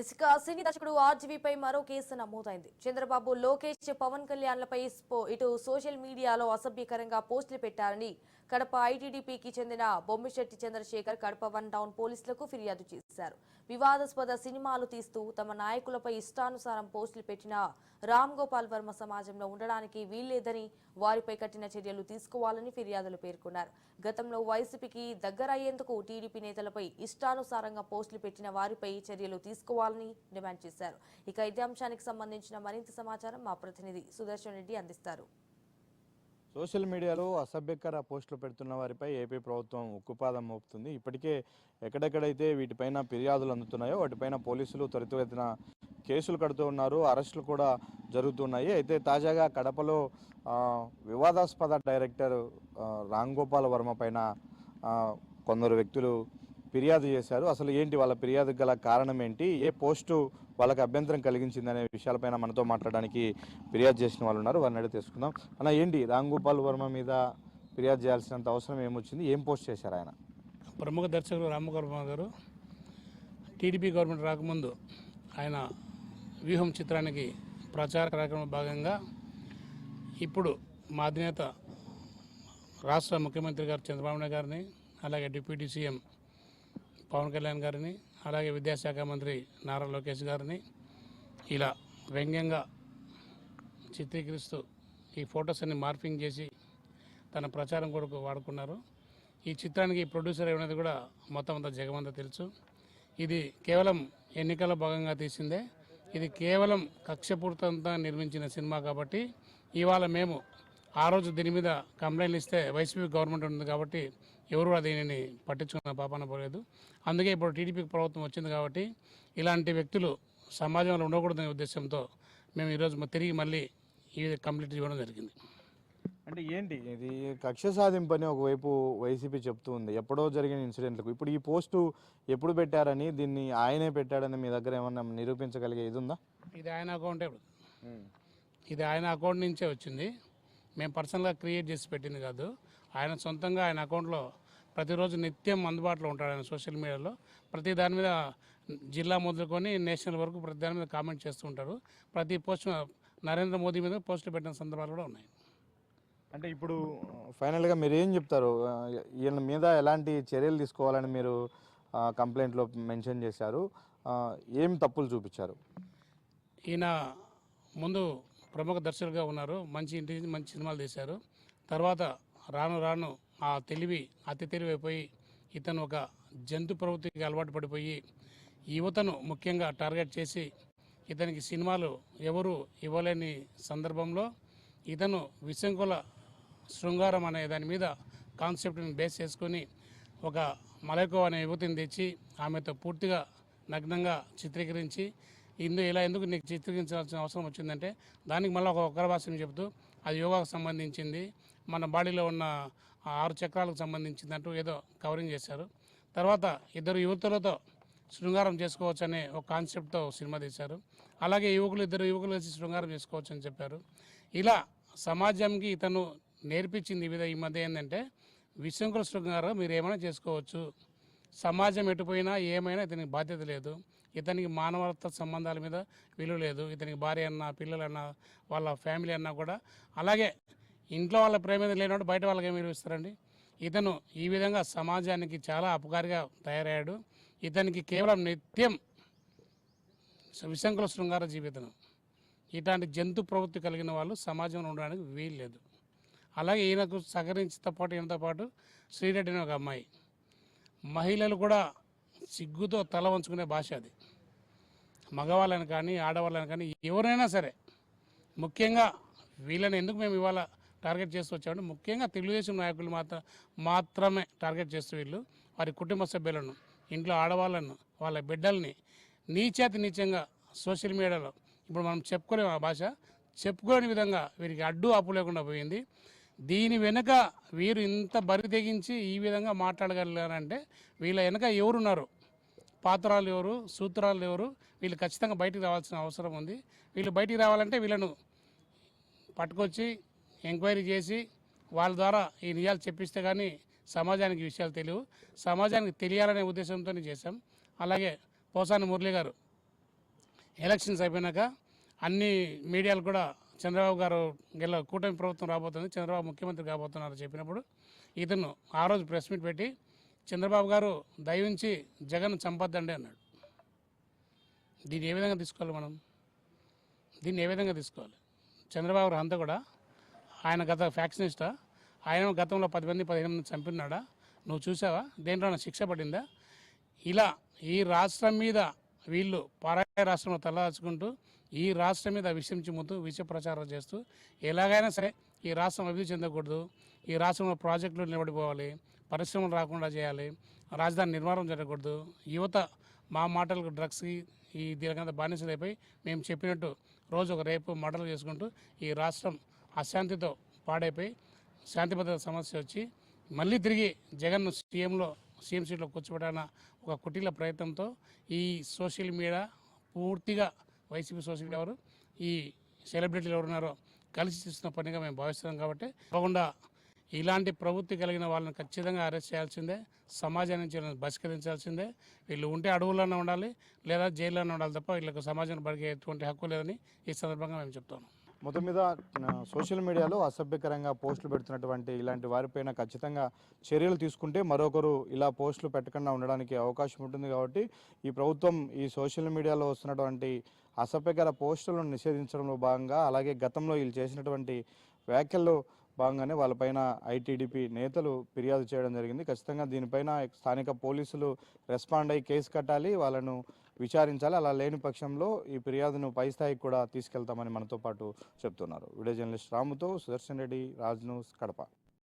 ఇసుక సినీ దర్శకుడు ఆర్జీవీపై మరో కేసు నమోదైంది. చంద్రబాబు లోకేష్ పవన్ కళ్యాణ్లపై ఇటు సోషల్ మీడియాలో అసభ్యకరంగా పోస్టులు పెట్టారని కడప ఐటీడీపీకి చెందిన బొమ్మిశెట్టి చంద్రశేఖర్ కడప వన్ టౌన్ పోలీసులకు ఫిర్యాదు చేశారు. వివాదాస్పద సినిమాలు తీస్తూ తమ నాయకులపై ఇష్టానుసారం పోస్టులు పెట్టిన రామ్ గోపాల్ వర్మ సమాజంలో ఉండడానికి వీల్లేదని వారిపై కఠిన చర్యలు తీసుకోవాలని ఫిర్యాదులు పేర్కొన్నారు. గతంలో వైసీపీకి దగ్గరయ్యేందుకు టీడీపీ నేతలపై ఇష్టానుసారంగా పోస్టులు పెట్టిన వారిపై చర్యలు తీసుకోవాలని డిమాండ్ చేశారు. ఇక ఇదే అంశానికి సంబంధించిన మరింత సమాచారం మా ప్రతినిధి సుదర్శన్ రెడ్డి అందిస్తారు. సోషల్ మీడియాలో అసభ్యకర పోస్టులు పెడుతున్న వారిపై ఏపీ ప్రభుత్వం ఉక్కుపాదం మోపుతుంది. ఇప్పటికే ఎక్కడెక్కడైతే వీటిపైన ఫిర్యాదులు అందుతున్నాయో వాటిపైన పోలీసులు త్వరితగతిన కేసులు కడుతూ ఉన్నారు అరెస్టులు కూడా జరుగుతున్నాయి. అయితే తాజాగా కడపలో వివాదాస్పద డైరెక్టర్ రామ్ గోపాల్ వర్మ పైన కొందరు వ్యక్తులు ఫిర్యాదు చేశారు. అసలు ఏంటి వాళ్ళ ఫిర్యాదు గల కారణం ఏంటి? ఏ పోస్టు వాళ్ళకి అభ్యంతరం కలిగించింది అనే విషయాలపైన మనతో మాట్లాడడానికి ఫిర్యాదు చేసిన వాళ్ళు ఉన్నారు. వారిని అడిగి తెలుసుకుందాం. అన్న ఏంటి రామ్ గోపాల్ వర్మ మీద ఫిర్యాదు చేయాల్సినంత అవసరం ఏమొచ్చింది? ఏం పోస్ట్ చేశారు ఆయన? ప్రముఖ దర్శకుడు రామగోపాల్ గారు టీడీపీ గవర్నమెంట్ రాకముందు ఆయన వ్యూహం చిత్రానికి ప్రచార కార్యక్రమం భాగంగా ఇప్పుడు మా అధినేత రాష్ట్ర ముఖ్యమంత్రి గారు చంద్రబాబు నాయుడు గారిని అలాగే డిప్యూటీ సీఎం పవన్ కళ్యాణ్ గారిని అలాగే విద్యాశాఖ మంత్రి నారా లోకేష్ గారిని ఇలా వ్యంగ్యంగా చిత్రీకరిస్తూ ఈ ఫొటోస్ అన్ని మార్పింగ్ చేసి తన ప్రచారం కొరకు వాడుకున్నారు. ఈ చిత్రానికి ప్రొడ్యూసర్ అయినది కూడా మొత్తం అంతా జగమంతా తెలుసు. ఇది కేవలం ఎన్నికల భాగంగా తీసిందే. ఇది కేవలం కక్షపూరితంగా నిర్మించిన సినిమా కాబట్టి ఇవాళ మేము ఆ రోజు దీని మీద కంప్లైంట్లు ఇస్తే వైసీపీ గవర్నమెంట్ ఉంది కాబట్టి ఎవరు దీనిని పట్టించుకున్న పాపన పోలేదు. అందుకే ఇప్పుడు టీడీపీ ప్రభుత్వం వచ్చింది కాబట్టి ఇలాంటి వ్యక్తులు సమాజంలో ఉండకూడదనే ఉద్దేశంతో మేము ఈరోజు తిరిగి మళ్ళీ ఇది కంప్లీట్ ఇవ్వడం జరిగింది. అంటే ఏంటి? ఇది కక్ష సాధింపు అని ఒకవైపు వైసీపీ చెప్తూ ఉంది. ఎప్పుడో జరిగిన ఇన్సిడెంట్లకు. ఇప్పుడు ఈ పోస్టు ఎప్పుడు పెట్టారని దీన్ని ఆయనే పెట్టాడని మీ దగ్గర ఏమన్నా నిరూపించగలిగే ఇది ఉందా? ఇది ఆయన అకౌంటే ఇది ఆయన అకౌంట్ నుంచే వచ్చింది. మేము పర్సనల్గా క్రియేట్ చేసి పెట్టింది కాదు. ఆయన సొంతంగా ఆయన అకౌంట్లో ప్రతిరోజు నిత్యం అందుబాటులో ఉంటాడు ఆయన సోషల్ మీడియాలో. ప్రతి దాని మీద జిల్లా మొదలుకొని నేషనల్ వరకు ప్రతి దాని మీద కామెంట్ చేస్తూ ఉంటారు. ప్రతి పోస్ట్ నరేంద్ర మోదీ మీద పోస్టులు పెట్టిన సందర్భాలు కూడా ఉన్నాయి. అంటే ఇప్పుడు ఫైనల్గా మీరు ఏం చెప్తారు? ఈయన మీద ఎలాంటి చర్యలు తీసుకోవాలని మీరు కంప్లైంట్లో మెన్షన్ చేశారు. ఏం తప్పులు చూపించారు? ఈయన ముందు ప్రముఖ దర్శకులుగా ఉన్నారు. మంచి ఇంటి మంచి సినిమాలు తీశారు. తర్వాత రాను రాను ఆ తెలివి అతి తెలివి అయిపోయి ఇతను ఒక జంతు ప్రవృత్తికి అలవాటు పడిపోయి యువతను ముఖ్యంగా టార్గెట్ చేసి ఇతనికి సినిమాలు ఎవరు ఇవ్వలేని సందర్భంలో ఇతను విశంకుల శృంగారం అనే దాని మీద కాన్సెప్ట్ని బేస్ చేసుకొని ఒక మలైకో అనే యువతిని తెచ్చి ఆమెతో పూర్తిగా నగ్నంగా చిత్రీకరించి ఇందు ఇలా ఎందుకు నీకు చిత్రీకరించాల్సిన అవసరం వచ్చిందంటే దానికి మళ్ళీ ఒక ఒకర చెబుతూ అది యోగాకు సంబంధించింది మన బాడీలో ఉన్న ఆరు చక్రాలకు సంబంధించింది అంటూ ఏదో కవరింగ్ చేశారు. తర్వాత ఇద్దరు యువతులతో శృంగారం చేసుకోవచ్చు అనే ఒక కాన్సెప్ట్తో సినిమా తీశారు. అలాగే యువకులు ఇద్దరు యువకులు కలిసి శృంగారం చేసుకోవచ్చు అని చెప్పారు. ఇలా సమాజంకి ఇతను నేర్పించింది ఈ విధ ఈ మధ్య ఏంటంటే విశృంఖల శృంగారం మీరు ఏమైనా చేసుకోవచ్చు. సమాజం ఎటుపోయినా ఏమైనా ఇతనికి బాధ్యత లేదు. ఇతనికి మానవత్వ సంబంధాల మీద విలువ లేదు. ఇతనికి భార్య అన్నా పిల్లలన్నా వాళ్ళ ఫ్యామిలీ అన్నా కూడా. అలాగే ఇంట్లో వాళ్ళ ప్రేమ లేనప్పుడు బయట వాళ్ళకి ఏమి విలువిస్తారండి ఇతను ఈ విధంగా సమాజానికి చాలా అపకారిగా తయారయ్యాడు. ఇతనికి కేవలం నిత్యం విశంకుల శృంగార జీవితం ఇలాంటి జంతు ప్రవృత్తి కలిగిన వాళ్ళు సమాజంలో ఉండడానికి వీలు లేదు. అలాగే ఈయనకు సహకరించితో పాటు ఈయనతో పాటు శ్రీరెడ్డి అనే ఒక అమ్మాయి. మహిళలు కూడా సిగ్గుతో తల వంచుకునే భాష అది. మగవాళ్ళని కానీ ఆడవాళ్ళని కానీ ఎవరైనా సరే ముఖ్యంగా వీళ్ళని ఎందుకు మేము ఇవాళ టార్గెట్ చేస్తూ వచ్చామంటే ముఖ్యంగా తెలుగుదేశం నాయకులు మాత్రం మాత్రమే టార్గెట్ చేస్తూ వీళ్ళు వారి కుటుంబ సభ్యులను ఇంట్లో ఆడవాళ్ళను వాళ్ళ బిడ్డల్ని నీచేతి నీచంగా సోషల్ మీడియాలో ఇప్పుడు మనం చెప్పుకోలేము ఆ భాష చెప్పుకోలేని విధంగా వీరికి అడ్డు అప్పు లేకుండా పోయింది. దీని వెనుక వీరు ఇంత బరి తెగించి ఈ విధంగా మాట్లాడగలిగారంటే వీళ్ళ వెనుక ఎవరున్నారు? పాత్రాలు ఎవరు సూత్రాలు ఎవరు వీళ్ళు ఖచ్చితంగా బయటికి రావాల్సిన అవసరం ఉంది. వీళ్ళు బయటికి రావాలంటే వీళ్ళను పట్టుకొచ్చి ఎంక్వైరీ చేసి వాళ్ళ ద్వారా ఈ నిజాలు చెప్పిస్తే కానీ సమాజానికి విషయాలు తెలియవు. సమాజానికి తెలియాలనే ఉద్దేశంతో చేశాం. అలాగే పోసాని మురళి గారు ఎలక్షన్స్ అయిపోయినాక అన్ని మీడియాలు కూడా చంద్రబాబు గారు గెల కూటమి ప్రభుత్వం రాబోతుంది చంద్రబాబు ముఖ్యమంత్రి కాబోతున్నారు చెప్పినప్పుడు ఇతను ఆ రోజు ప్రెస్ మీట్ పెట్టి చంద్రబాబు గారు దయవించి జగన్ చంపద్దండి అన్నాడు. దీన్ని ఏ విధంగా తీసుకోవాలి మనం? దీన్ని ఏ విధంగా తీసుకోవాలి? చంద్రబాబు అంతా కూడా ఆయన గత ఫ్యాక్షనిస్టా? ఆయన గతంలో పది మంది పదిహేను మంది చంపినాడా? నువ్వు చూసావా? దేంట్లో శిక్ష పడిందా? ఇలా ఈ రాష్ట్రం మీద వీళ్ళు పరాయ రాష్ట్రంలో తలదాచుకుంటూ ఈ రాష్ట్రం మీద విషయం చిమ్ముతూ విష ప్రచారం చేస్తూ ఎలాగైనా సరే ఈ రాష్ట్రం అభివృద్ధి చెందకూడదు. ఈ రాష్ట్రంలో ప్రాజెక్టులు నిలబడిపోవాలి. పరిశ్రమలు రాకుండా చేయాలి రాజధాని నిర్మాణం జరగకూడదు యువత మా మాటలకు డ్రగ్స్కి ఈ దీనికంతా బానిసలైపోయి మేము చెప్పినట్టు రోజు ఒక రేపు మాటలు చేసుకుంటూ ఈ రాష్ట్రం అశాంతితో పాడైపోయి శాంతి భద్రత సమస్య వచ్చి మళ్ళీ తిరిగి జగన్ సీఎంలో సీఎం సీట్లో కూర్చోబెట్టాలన్న ఒక కుటీల ప్రయత్నంతో ఈ సోషల్ మీడియా పూర్తిగా వైసీపీ సోషల్ మీడియా వారు ఈ సెలబ్రిటీలు ఎవరున్నారో కలిసి చేస్తున్న పనిగా మేము భావిస్తున్నాం కాబట్టి తప్పకుండా ఇలాంటి ప్రవృత్తి కలిగిన వాళ్ళని ఖచ్చితంగా అరెస్ట్ చేయాల్సిందే సమాజం నుంచి వీళ్ళని బహిష్కరించాల్సిందే. వీళ్ళు ఉంటే అడవుల్లోనే ఉండాలి లేదా జైల్లోనే ఉండాలి తప్ప వీళ్ళకి సమాజం బడిగే ఎటువంటి హక్కు లేదని ఈ సందర్భంగా మేము చెప్తాను మొత్తం మీద సోషల్ మీడియాలో అసభ్యకరంగా పోస్టులు పెడుతున్నటువంటి ఇలాంటి వారిపైన ఖచ్చితంగా చర్యలు తీసుకుంటే మరొకరు ఇలా పోస్టులు పెట్టకుండా ఉండడానికి అవకాశం ఉంటుంది కాబట్టి ఈ ప్రభుత్వం ఈ సోషల్ మీడియాలో వస్తున్నటువంటి అసభ్యకర పోస్టులను నిషేధించడంలో భాగంగా అలాగే గతంలో వీళ్ళు చేసినటువంటి వ్యాఖ్యలు భాగంగానే వాళ్ళపైన ఐటీడీపీ నేతలు ఫిర్యాదు చేయడం జరిగింది. ఖచ్చితంగా దీనిపైన స్థానిక పోలీసులు రెస్పాండ్ అయ్యి కేసు కట్టాలి వాళ్ళను విచారించాలి అలా లేని పక్షంలో ఈ ఫిర్యాదును పై స్థాయికి కూడా తీసుకెళ్తామని మనతో పాటు చెప్తున్నారు. వీడియో జర్నలిస్ట్ రాముతో సుదర్శన్ రెడ్డి రాజ్ న్యూస్ కడప.